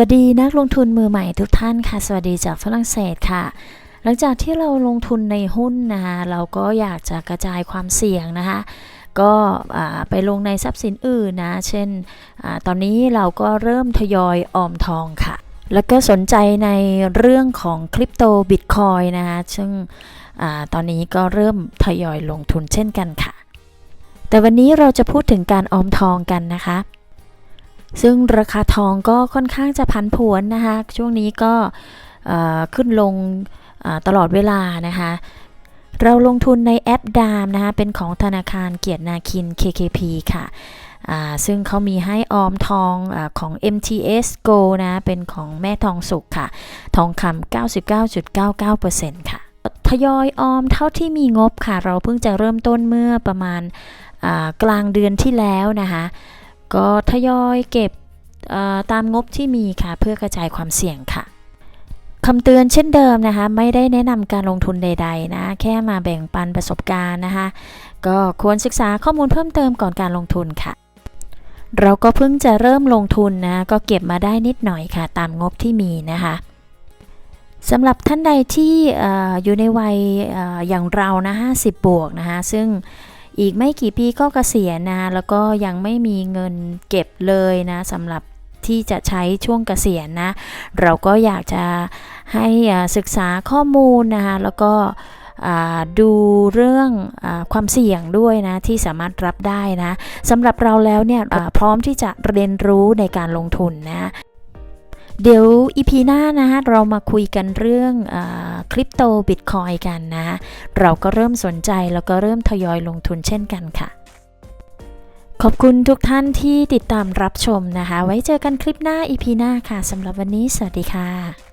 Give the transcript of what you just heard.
วัสดีนักลงทุนมือใหม่ทุกท่านค่ะ สวัสดีจากฝรั่งเศสค่ะ หลังจากที่เราลงทุนในหุ้นนะคะเราก็อยากจะกระจายความเสี่ยงนะคะก็ไปลงในทรัพย์สินอื่นนะ เช่นอตอนนี้เราก็เริ่มทยอยออมทองค่ะ แล้วก็สนใจในเรื่องของคริปโตบิตคอยนะคะซึ่งอตอนนี้ก็เริ่มทยอยลงทุนเช่นกันค่ะ แต่วันนี้เราจะพูดถึงการออมทองกันนะคะ ซึ่งราคาทองก็ค่อนข้างจะพันผวนนะคะ ช่วงนี้ก็ขึ้นลงตลอดเวลานะคะ เราลงทุนในแอปดามนะคะ เป็นของธนาคารเกียรตินาคิน KKP ค่ะซึ่งเขามีให้ออมทองอของ MTS Go นะ เป็นของแม่ทองสุกค่ะ ทองคำ99.99%ค่ะ ทยอยออมเท่าที่มีงบค่ะ เราเพิ่งจะเริ่มต้นเมื่อประมาณกลางเดือนที่แล้วนะคะ ก็ทยอยเก็บตามงบที่มีค่ะ เพื่อกระจายความเสี่ยงค่ะคำเตือนเช่นเดิมนะคะ ไม่ได้แนะนำการลงทุนใด ๆ นะ แค่มาแบ่งปันประสบการณ์นะคะ ก็ควรศึกษาข้อมูลเพิ่มเติมก่อนการลงทุนค่ะ เราก็เพิ่งจะเริ่มลงทุนนะ ก็เก็บมาได้นิดหน่อยค่ะ ตามงบที่มีนะคะสำหรับท่านใดที่ออยู่ในวัยเอ่ออย่างเรานะ50บวกนะคะซึ่ง อีกไม่กี่ปีก็เกษียณนะแล้วก็ยังไม่มีเงินเก็บเลยนะสำหรับที่จะใช้ช่วงเกษียณนะ เราก็อยากจะให้ศึกษาข้อมูลนะคะแล้วก็ดูเรื่องอความเสี่ยงด้วยนะที่สามารถรับได้นะสำหรับเราแล้วเนี่ยพร้อมที่จะเรียนรู้ในการลงทุนนะ เดี๋ยวอีพีหน้านะฮะเรามาคุยกันเรื่องคริปโตบิตคอยกันนะ เราก็เริ่มสนใจแล้วก็เริ่มทยอยลงทุนเช่นกันค่ะ ขอบคุณทุกท่านที่ติดตามรับชมนะคะ ไว้เจอกันคลิปหน้าอีพีหน้าค่ะสำหรับวันนี้ สวัสดีค่ะ